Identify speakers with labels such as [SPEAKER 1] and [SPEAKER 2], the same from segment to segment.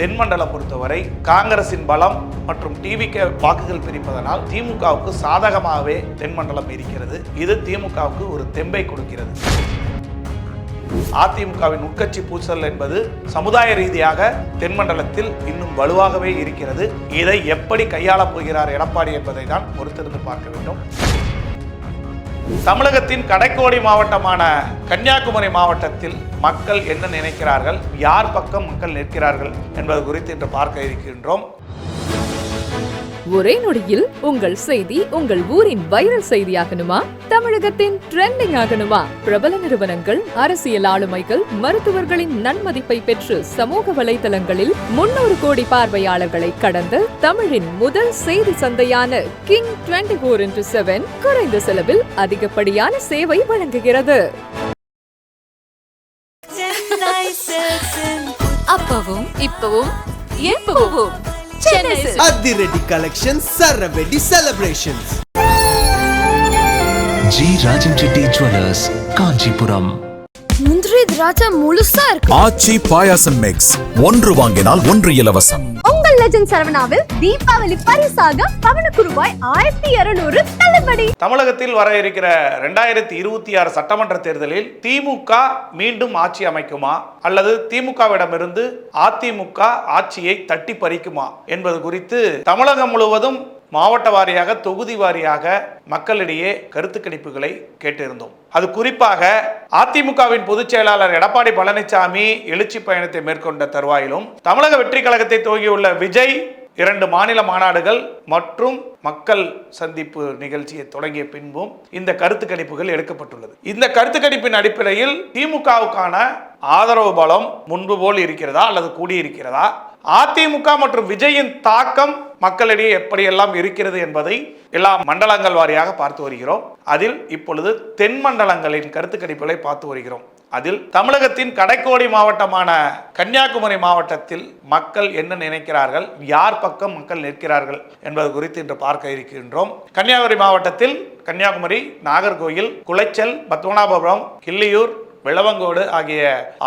[SPEAKER 1] தென்மண்டலம் பொறுத்தவரை காங்கிரசின் பலம் மற்றும் டிவிக்கு வாக்குகள் பிரிப்பதனால் திமுகவுக்கு சாதகமாகவே தென்மண்டலம் இருக்கிறது. இது திமுகவுக்கு ஒரு தெம்பை கொடுக்கிறது. அதிமுகவின் உட்கட்சி பூசல் என்பது சமுதாய ரீதியாக தென்மண்டலத்தில் இன்னும் வலுவாகவே இருக்கிறது. இதை எப்படி கையாளப் போகிறார் எடப்பாடி என்பதை தான் பொறுத்திருந்து பார்க்க வேண்டும். தமிழகத்தின் கடைக்கோடி மாவட்டமான கன்னியாகுமரி மாவட்டத்தில் மக்கள் என்ன நினைக்கிறார்கள்? யார் பக்கம் மக்கள் நிற்கிறார்கள்? என்பது குறித்து இன்று பார்க்க இருக்கின்றோம்.
[SPEAKER 2] ஒரே நொடியில் உங்கள் செய்தி உங்கள் ஊரின் வைரல் செய்தியாகணுமா? தமிழகத்தின் ட்ரெண்டிங் ஆகணுமா? பிரபல நிறுவனங்கள் அரசியல் ஆளுமைகள் மருத்துவர்களின் நன்மதிப்பை பெற்று சமூக வலைதளங்களில் முன்னூறு கோடி பார்வையாளர்களை கடந்த தமிழின் முதல் செய்தி சந்தையான King twenty four into seven குறைந்த செலவில் அதிகப்படியான சேவை வழங்குகிறது. அப்பவும் இப்பவும் எப்பவும்.
[SPEAKER 3] அதிரடி collection சரவெடி celebrations
[SPEAKER 4] G Rajan Reddy jewellers Kanchipuram
[SPEAKER 5] முந்திரி திராட்சை முழுசா இருக்கு.
[SPEAKER 6] ஆச்சி பாயாசம் மிக்ஸ் ஒன்று வாங்கினால் ஒன்று இலவசம்.
[SPEAKER 5] லெஜண்ட் சரவணாவில் தீபாவளி பரிசாக பவனுக்கு ரூபாய் ஆயிரத்தி இருநூறு தள்ளுபடி.
[SPEAKER 1] தமிழகத்தில் வர இருக்கிற ரெண்டாயிரத்தி இருபத்தி ஆறு சட்டமன்ற தேர்தலில் திமுக மீண்டும் ஆட்சி அமைக்குமா? அல்லது திமுகவிடமிருந்து அதிமுக ஆட்சியை தட்டி பறிக்குமா? என்பது குறித்து தமிழகம் முழுவதும் மாவட்ட வாரியாக தொகுதி வாரியாக மக்களிடையே கருத்து கணிப்புகளை கேட்டிருந்தோம். அது குறிப்பாக அதிமுகவின் பொதுச் செயலாளர் எடப்பாடி பழனிசாமி எழுச்சி பயணத்தை மேற்கொண்ட தருவாயிலும் தமிழக வெற்றி கழகத்தை துவங்கியுள்ள விஜய் இரண்டு மாநில மாநாடுகள் மற்றும் மக்கள் சந்திப்பு நிகழ்ச்சியை தொடங்கிய பின்பும் இந்த கருத்து கணிப்புகள் எடுக்கப்பட்டுள்ளது. இந்த கருத்து கணிப்பின் அடிப்படையில் திமுகவுக்கான ஆதரவு பலம் முன்பு போல் இருக்கிறதா அல்லது கூடியிருக்கிறதா அதிமுக மற்றும் விஜயின் தாக்கம் மக்களிடையே எப்படியெல்லாம் இருக்கிறது என்பதை எல்லா மண்டலங்கள் வாரியாக பார்த்து வருகிறோம். அதில் இப்பொழுது தென் மண்டலங்களின் கருத்து கணிப்புகளை பார்த்து வருகிறோம். அதில் தமிழகத்தின் கடைக்கோடி மாவட்டமான கன்னியாகுமரி மாவட்டத்தில் மக்கள் என்ன நினைக்கிறார்கள்? யார் பக்கம் மக்கள் நிற்கிறார்கள்? என்பது குறித்து இன்று பார்க்க இருக்கின்றோம். கன்னியாகுமரி மாவட்டத்தில் கன்னியாகுமரி நாகர்கோயில் குளைச்சல் பத்மநாபபுரம் கிள்ளியூர் விளவங்கோடு ஆகிய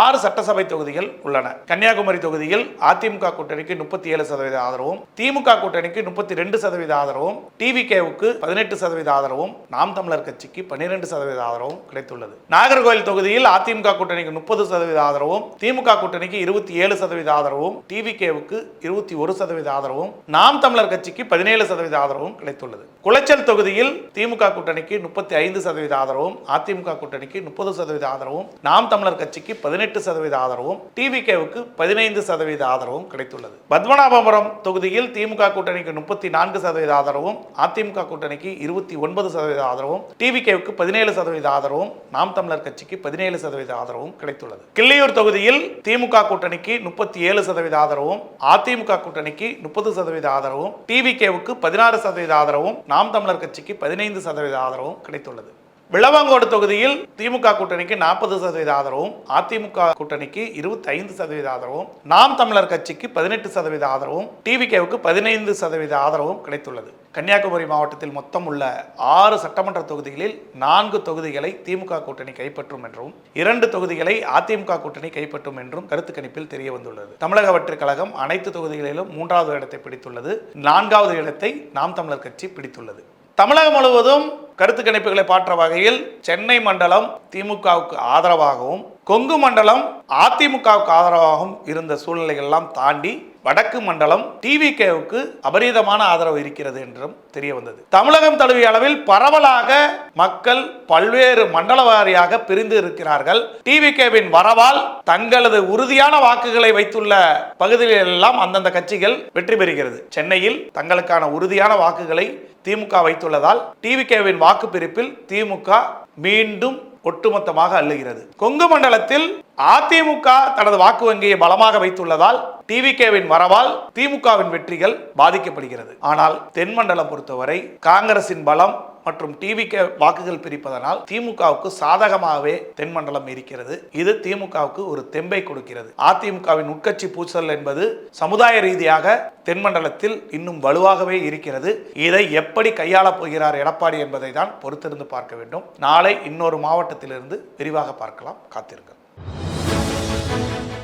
[SPEAKER 1] ஆறு சட்டசபை தொகுதிகள் உள்ளன. கன்னியாகுமரி தொகுதியில் அதிமுக கூட்டணிக்கு முப்பத்தி ஏழு சதவீத ஆதரவும் திமுக கூட்டணிக்கு முப்பத்தி ரெண்டு சதவீத ஆதரவும் டிவிகேவுக்கு பதினெட்டு சதவீத ஆதரவும் நாம் தமிழர் கட்சிக்கு பன்னிரெண்டு சதவீத ஆதரவும் கிடைத்துள்ளது. நாகர்கோவில் தொகுதியில் அதிமுக கூட்டணிக்கு முப்பது சதவீத ஆதரவும் திமுக கூட்டணிக்கு இருபத்தி ஏழு சதவீத ஆதரவும் டிவிகேவுக்கு இருபத்தி ஒரு சதவீத ஆதரவும் நாம் தமிழர் கட்சிக்கு பதினேழு சதவீத ஆதரவும் கிடைத்துள்ளது. குளச்சல் தொகுதியில் திமுக கூட்டணிக்கு முப்பத்தி ஐந்து சதவீத ஆதரவும் அதிமுக கூட்டணிக்கு முப்பது சதவீத ஆதரவும் நாம் தமிழர் கட்சிக்கு பதினெட்டு சதவீத ஆதரவும் டிவிகேவுக்கு பதினைந்து சதவீத ஆதரவும் கிடைத்துள்ளது. பத்மநாபபுரம் தொகுதியில் திமுக கூட்டணிக்கு முப்பத்தி நான்கு சதவீத ஆதரவும் அதிமுக கூட்டணிக்கு இருபத்தி ஒன்பது சதவீத ஆதரவும் டிவிகேவுக்கு பதினேழு சதவீத ஆதரவும் நாம் தமிழர் கட்சிக்கு பதினேழு சதவீத ஆதரவும் கிடைத்துள்ளது. கிள்ளியூர் தொகுதியில் திமுக கூட்டணிக்கு முப்பத்தி ஏழு சதவீத ஆதரவும் அதிமுக கூட்டணிக்கு முப்பது சதவீத ஆதரவும் டிவிகேவுக்கு பதினாறு சதவீத ஆதரவும் நாம் தமிழர் கட்சிக்கு பதினைந்து சதவீத ஆதரவும் கிடைத்துள்ளது. விளவங்கோடு தொகுதியில் திமுக கூட்டணிக்கு நாற்பது சதவீத ஆதரவும் அதிமுக கூட்டணிக்கு இருபத்தி ஐந்து சதவீத ஆதரவும் நாம் தமிழர் கட்சிக்கு பதினெட்டு சதவீத ஆதரவும் டிவிகேவுக்கு பதினைந்து சதவீத ஆதரவும் கிடைத்துள்ளது. கன்னியாகுமரி மாவட்டத்தில் மொத்தம் உள்ள ஆறு சட்டமன்ற தொகுதிகளில் நான்கு தொகுதிகளை திமுக கூட்டணி கைப்பற்றும் என்றும் இரண்டு தொகுதிகளை அதிமுக கூட்டணி கைப்பற்றும் என்றும் கருத்து கணிப்பில் தெரிய வந்துள்ளது. தமிழக வெற்றிக் கழகம் அனைத்து தொகுதிகளிலும் மூன்றாவது இடத்தை பிடித்துள்ளது. நான்காவது இடத்தை நாம் தமிழர் கட்சி பிடித்துள்ளது. தமிழகம் முழுவதும் கருத்து கணிப்புகளை பாற்ற வகையில் சென்னை மண்டலம் திமுகவுக்கு ஆதரவாகவும் கொங்கு மண்டலம் அதிமுகவுக்கு ஆதரவாகவும் இருந்த சூழ்நிலைகள் எல்லாம் தாண்டி வடக்கு மண்டலம் டிவிகேவுக்கு அபரீதமான ஆதரவு இருக்கிறது என்றும் தெரிய வந்தது. தமிழகம் தழுவிய அளவில் பரவலாக மக்கள் பல்வேறு மண்டல வாரியாக பிரிந்து இருக்கிறார்கள். டிவிகேவின் வரவால் தங்களது உறுதியான வாக்குகளை வைத்துள்ள பகுதிகளெல்லாம் அந்தந்த கட்சிகள் வெற்றி பெறுகிறது. சென்னையில் தங்களுக்கான உறுதியான வாக்குகளை திமுக வைத்துள்ளதால் டிவிகேவின் வாக்கு பிரிப்பில் திமுக மீண்டும் ஒட்டுமொத்தமாக அள்ளுகிறது. கொங்கு மண்டலத்தில் அதிமுக தனது வாக்கு வங்கியை பலமாக வைத்துள்ளதால் டிவிகேவின் வரவால் திமுகவின் வெற்றிகள் பாதிக்கப்படுகிறது. ஆனால் தென்மண்டலம் பொறுத்தவரை காங்கிரசின் பலம் மற்றும் டிவிக்கு வாக்குகள் பிரிப்பதனால் திமுகவுக்கு சாதகமாகவே தென்மண்டலம் இருக்கிறது. இது திமுகவுக்கு ஒரு தெம்பை கொடுக்கிறது. அதிமுகவின் உட்கட்சி பூசல் என்பது சமுதாய ரீதியாக தென்மண்டலத்தில் இன்னும் வலுவாகவே இருக்கிறது. இதை எப்படி கையாளப் போகிறார் எடப்பாடி என்பதை தான் பொறுத்திருந்து பார்க்க வேண்டும். நாளை இன்னொரு மாவட்டத்திலிருந்து விரிவாக பார்க்கலாம். காத்திருங்கள்.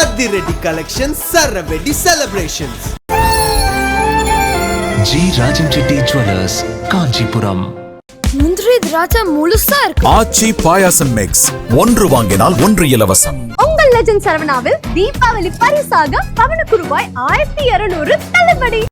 [SPEAKER 3] அதிரடி collection சரவெடி celebrations
[SPEAKER 4] G Rajan Reddy jewellers Kanchipuram
[SPEAKER 5] முந்திரி திராட்சை முழுசா இருக்கு.
[SPEAKER 6] ஆச்சி பாயாசம் மிக்ஸ் ஒன்று வாங்கினால் ஒன்று இலவசம்.
[SPEAKER 5] உங்கள் லெஜண்ட் சரவணாவில் தீபாவளி பரிசாக பவனுக்கு ரூபாய் ஆயிரத்தி இருநூறு தள்ளுபடி.